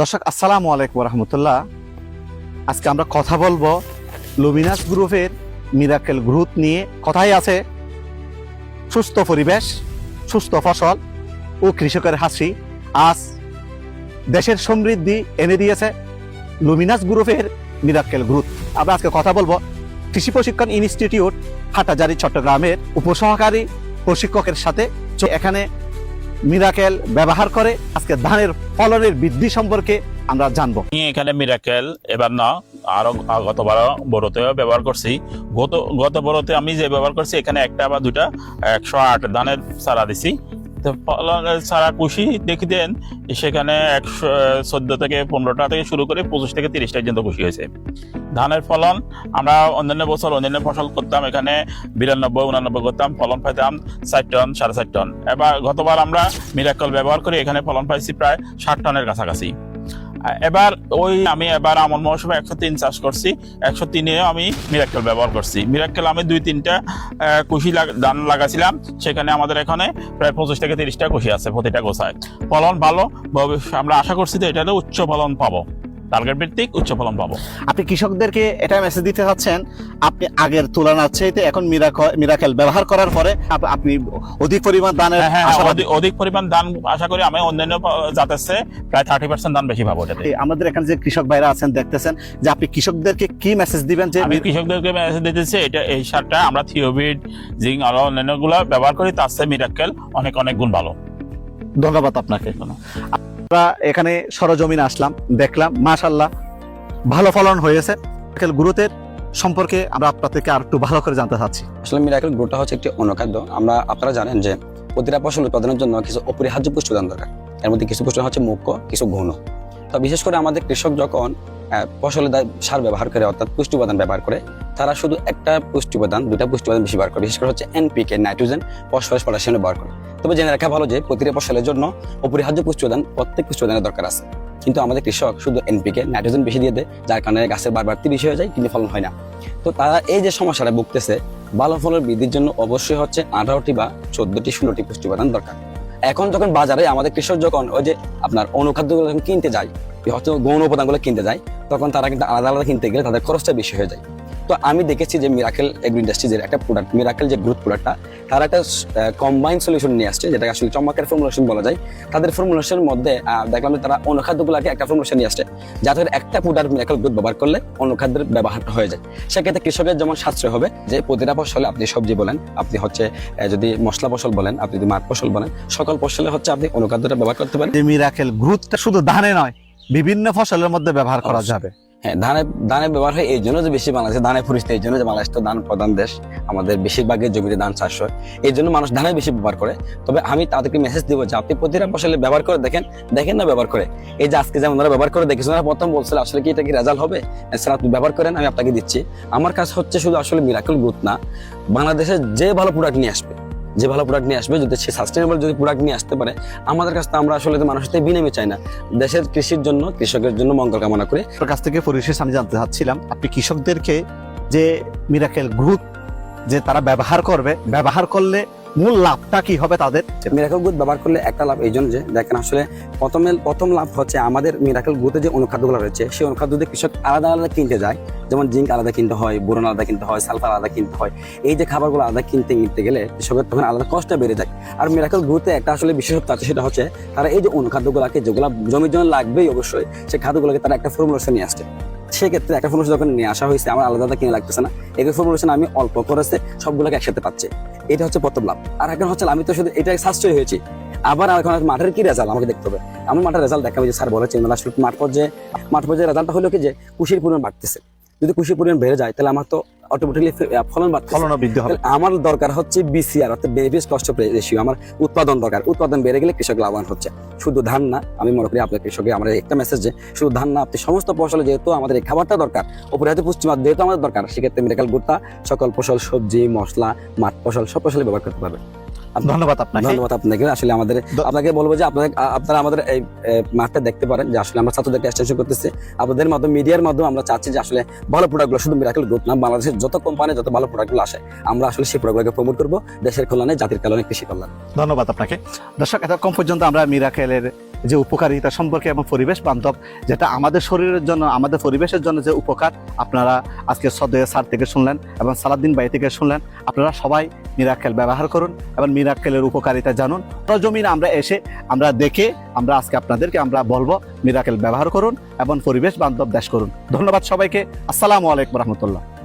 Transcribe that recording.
দর্শক, আসসালামু আলাইকুম রহমতুল্লাহ আজকে আমরা কথা বলব লুমিনাস গ্রুপের মিরাকেল গ্রুপ নিয়ে। কথাই আছে, সুস্থ পরিবেশ, সুস্থ ফসল ও কৃষকের হাসি আজ দেশের সমৃদ্ধি এনে দিয়েছে লুমিনাস গ্রুপের মিরাকেল গ্রুপ। আমরা আজকে কথা বলব কৃষি প্রশিক্ষণ ইনস্টিটিউট হাটাজারি চট্টগ্রামের উপসহকারী প্রশিক্ষকের সাথে এখানে মিরাকেল ব্যবহার করে আজকে ধানের ফলনের বৃদ্ধি সম্পর্কে আমরা জানব। এখানে মিরাকেল, এবার না, আরও গতবার বড়তে ব্যবহার করছি। গত গত বড়তে আমি যে ব্যবহার করছি, এখানে একটা বা দুটা একশো আট ধানের চারা দিছি। চারা কুশি দেখি দেন সেখানে একশো, চোদ্দ থেকে পনেরোটা থেকে শুরু করে পঁচিশ থেকে তিরিশটা পর্যন্ত কুশি হয়েছে। ধানের ফলন আমরা অন্যান্য বছর অন্যান্য ফসল করতাম, এখানে বিরানব্বই, উনানব্বই করতাম, ফলন পাইতাম ষাট টন, সাড়ে ষাট টন। এবার গতবার আমরা মিরাকল ব্যবহার করে এখানে ফলন পাইছি প্রায় ষাট টনের কাছাকাছি। এবার ওই আমি এবার আমন মৌসুমে একশো তিন চাষ করছি। একশো তিনেও আমি মিরাক্কেল ব্যবহার করছি। মিরাক্কেল আমি দুই তিনটা কুশি ধান লাগাছিলাম। সেখানে আমাদের এখানে প্রায় পঁচিশ থেকে তিরিশটা কুশি আছে প্রতিটা গোছায়। ফলন ভালো আমরা আশা করছি যে এটাতে উচ্চ ফলন পাবো। টার্গেট ভিত্তিক উচ্চ ফলন পাবো। আপনি কৃষকদেরকে এটা মেসেজ দিতে চাচ্ছেন আপনি আগের তুলনার চাইতে এখন মিরাক- মিরাকেল ব্যবহার করার পরে আপনি অধিক পরিমাণ দানের হ্যাঁ হ্যাঁ অধিক- অধিক পরিমাণ ধান আশা করি আমি অন্যান্য জাতের প্রায় থার্টি পার্সেন্ট ধান বেশি পাবো এটাতে। আমাদের এখানে যে কৃষক ভাইরা আছেন দেখতেছেন যে আপনি কৃষকদেরকে কি মেসেজ দিবেন যে আমি কৃষকদেরকে মেসেজ দিতেছি এটা এই সারটা আমরা থিওবিড জিঙ্ক আরও অন্যান্যগুলো ব্যবহার করি তার চেয়ে মিরাক্কেল অনেক অনেক গুণ ভালো। ধন্যবাদ আপনাকে। আমরা এখানে সরজমিনে আসলাম দেখলাম মাশাল্লাহ ভালো ফলন হয়েছে। মিরাকেল গ্রুপের সম্পর্কে আমরা আপনার থেকে আর একটু ভালো করে জানতে চাচ্ছি। আসলে মিরাকেল গ্রোটা হচ্ছে একটি অনুখাদ্য। আমরা আপনারা জানেন যে প্রতিটা ফসল উৎপাদনের জন্য কিছু অপরিহার্য পুষ্টি উপাদান দরকার। এর মধ্যে কিছু পুষ্টি হচ্ছে মুখ্য কিছু গৌণ তো বিশেষ করে আমাদের কৃষক যখন আহ, ফসলে সার ব্যবহার করে অর্থাৎ পুষ্টি উপাদান ব্যবহার করে তারা শুধু একটা পুষ্টি উপাদান দুটা পুষ্টি উপাদান বেশি ব্যবহার করে। বিশেষ করে হচ্ছে এনপিকে নাইট্রোজেন ফসফরাস পটাশিয়াম ব্যবহার করে। তবে জেনে রাখা ভালো যে প্রতিটা ফসলের জন্য অপরিহার্য পুষ্টি উপাদান প্রত্যেক পুষ্টি উপাদানের দরকার আছে। কিন্তু আমাদের কৃষক শুধু এনপিকে নাইট্রোজেন বেশি দিয়ে দেয়, যার কারণে গাছের বার বাড়তি বেশি হয়ে যায় কিন্তু ফলন হয় না। তো তারা এই যে সমস্যাটা ভুগতেছে, ভালো ফলের বৃদ্ধির জন্য অবশ্যই হচ্ছে আঠারোটি বা চোদ্দটি, ষোলোটি পুষ্টি উপাদান দরকার। এখন যখন বাজারে আমাদের কৃষক যখন ওই যে আপনার অনুখাদ্যগুলো যখন কিনতে যায় হয়তো গৌণ উপাদানগুলো কিনতে যায়, তখন তারা কিন্তু আলাদা আলাদা কিনতে গেলে তাদের খরচটা বেশি হয়ে যায়। তো আমি দেখেছি যে মিরাকেল এগ্রো ইন্ডাস্ট্রিজের একটা প্রোডাক্ট মিরাকেল যে গ্রুপ প্রোডাক্টটা তারা একটা কম্বাইন সলিউশন নিয়ে আসছে যেটা আসলে চমৎকার ফর্মুলেশন বলা যায়। তাদের ফর্মুলেশনের মধ্যে দেখলাম যে তারা অনুখাদ্যগুলোকে একটা ফর্মুলেশন নিয়ে আসছে যাতে একটা প্রোডাক্ট মিরাকেল গ্রুপ ব্যবহার করলে অনুখাদ্যের ব্যবহারটা হয়ে যায়। সেক্ষেত্রে কৃষকের যেমন সাশ্রয় হবে যে প্রতিটা ফসলে আপনি সবজি বলেন আপনি হচ্ছে যদি মশলা ফসল বলেন আপনি যদি মাঠ ফসল বলেন সকল ফসলে হচ্ছে আপনি অনুখাদ্যটা ব্যবহার করতে পারেন। মিরাকেল গ্রুপটা শুধু ধানে নয় বিভিন্ন ফসলের মধ্যে ব্যবহার করা যাবে। হ্যাঁ ধানে, ধানের ব্যবহার হয় এই জন্য যে বেশি বাংলাদেশে ধানের পরিস্থিতি, এই জন্য যে বাংলাদেশ তো ধান প্রধান দেশ, আমাদের বেশিরভাগের জমিতে ধান চাষ হয়। এই জন্য মানুষ ধানের বেশি ব্যবহার করে। তবে আমি তাদেরকে মেসেজ দিব যে, আপনি প্রতিটা ফসলে ব্যবহার করে দেখেন দেখেন না ব্যবহার করে। এই যে আজকে যেমন ওনারা ব্যবহার করে দেখেছেন, ওনারা প্রথম বলছিল, আসলে কি এটা কি রেজাল্ট হবে? স্যার, আপনি ব্যবহার করেন, আমি আপনাকে দিচ্ছি। আমার কাছে হচ্ছে শুধু আসলে মিরাকল গ্রুথ না বাংলাদেশে যে ভালো প্রোডাক্ট নিয়ে আসবে যে ভালো প্রোডাক্ট নিয়ে আসবে, যদি সে সাস্টেনেবল যদি প্রোডাক্ট নিয়ে আসতে পারে, আমাদের কাছ থেকে আমরা আসলে মানুষ থেকে বিনিময় চাই না। দেশের কৃষির জন্য, কৃষকের জন্য মঙ্গল কামনা করে। আপনার কাছ থেকে পরিশেষ আমি জানতে চাচ্ছিলাম, আপনি কৃষকদেরকে যে মিরাকেল গ্রুপ যে তারা ব্যবহার করবে, ব্যবহার করলে মূল লাভটা কি হবে তাদের? মিরাকল গুড ব্যবহার করলে একটা লাভ এই জন্য যে, দেখেন আসলে প্রথমে প্রথম লাভ হচ্ছে আমাদের মিরাকল গুতে যে অনুখাদ্যগুলো রয়েছে, সেই অনুখাদ্য দিয়ে কৃষক আলাদা আলাদা কিনতে যায়। যেমন জিঙ্ক আলাদা কিনতে হয়, বোরন আলাদা কিনতে হয়, সালফার আলাদা কিনতে হয়। এই যে খাবারগুলো আলাদা কিনতে কিনতে গেলে কৃষকের তখন আলাদা কষ্ট বেড়ে যায়। আর মিরাকল গ্রুতে একটা আসলে বিশেষত্ব আছে, সেটা হচ্ছে তারা এই যে অনুখাদ্যগুলোকে যেগুলো জমির জন্য লাগবেই অবশ্যই, সেই খাদ্যগুলোকে তারা একটা ফর্মুলেশন নিয়ে আসছে। সেক্ষেত্রে একটা ফর্মুলেশন যখন নিয়ে আসা হয়েছে, আমার আলাদা আলাদা কিনে লাগতেছে না? এই ফর্মুলেশন আমি অল্প করেছে, সবগুলোকে একসাথে পাচ্ছে। এটা হচ্ছে প্রথম লাভ। আর এখন হচ্ছে আমি তো শুধু এটা সাশ্রয় হয়েছি। আবার এখন মাঠের কি রেজাল্ট আমাকে দেখতে হবে? আমার মাঠের রেজাল্ট দেখাবে যে স্যার ওনারা আসলে মাঠ পর্যায়ে মাঠ পর্যায়ে রেজাল্টটা হলো কি যে, কুশির পরিমাণ বাড়তেছে। যদি কুশির পরিমাণ বেড়ে যায় তাহলে আমার তো অটোমেটিকলি ফলন ফলন বৃদ্ধি হবে। আমার দরকার হচ্ছে বিসিআর অর্থাৎ বেনিফিট কষ্ট রেশিও আমার উৎপাদন দরকার। উৎপাদন বেড়ে গেলে কৃষক লাভবান হচ্ছে। শুধু ধান না আমি মনে করি আপনার কৃষকে আমার একটা মেসেজ যে শুধু ধান না আপনি সমস্ত ফসলে যেহেতু আমাদের এই খাবারটা দরকার অপরিহার্য পুষ্টিমাত্রা যেহেতু আমাদের দরকার সেক্ষেত্রে মেডিকেল গুড়টা সকল ফসল সবজি মশলা মাঠ ফসল সব ফসলে ব্যবহার করতে পারবে ধন্যবাদ আপনাকে। ধন্যবাদ আপনাকে। আসলে আমাদের আপনাকে বলব যে আপনারা আমাদের এই মাঠটা দেখতে পারেন যে আসলে আমরা ছাত্রদেরকে এক্সটেনশন করতেছি। আপনাদের মাধ্যমে মিডিয়ার মাধ্যমে আমরা চাচ্ছি যে আসলে ভালো প্রোডাক্টগুলো শুধু মিরাকেল গ্রুপ না বাংলাদেশের যত কোম্পানি যত ভালো প্রোডাক্টগুলো আসে আমরা আসলে সেই প্রোডাক্টগুলোকে প্রমোট করব। দেশের কল্যাণে জাতির কল্যাণে কৃষি কল্যাণ। ধন্যবাদ আপনাকে। দর্শক এতক্ষণ পর্যন্ত আমরা মিরাকেলের যে উপকারিতা সম্পর্কে এবং পরিবেশ বান্ধব যেটা আমাদের শরীরের জন্য আমাদের পরিবেশের জন্য যে উপকার আপনারা আজকে সদয় স্যার থেকে শুনলেন এবং সালাদ্দিন ভাই থেকে শুনলেন। আপনারা সবাই মিরাক্কেল ব্যবহার করুন এবং মিরাক্কেলের উপকারিতা জানুন। প্রজমিন আমরা এসে আমরা দেখে, আমরা আজকে আপনাদেরকে আমরা বলব মিরাকেল ব্যবহার করুন এবং পরিবেশ বান্ধব দেশ করুন। ধন্যবাদ সবাইকে। আসসালামু আলাইকুম রহমতুল্লাহ।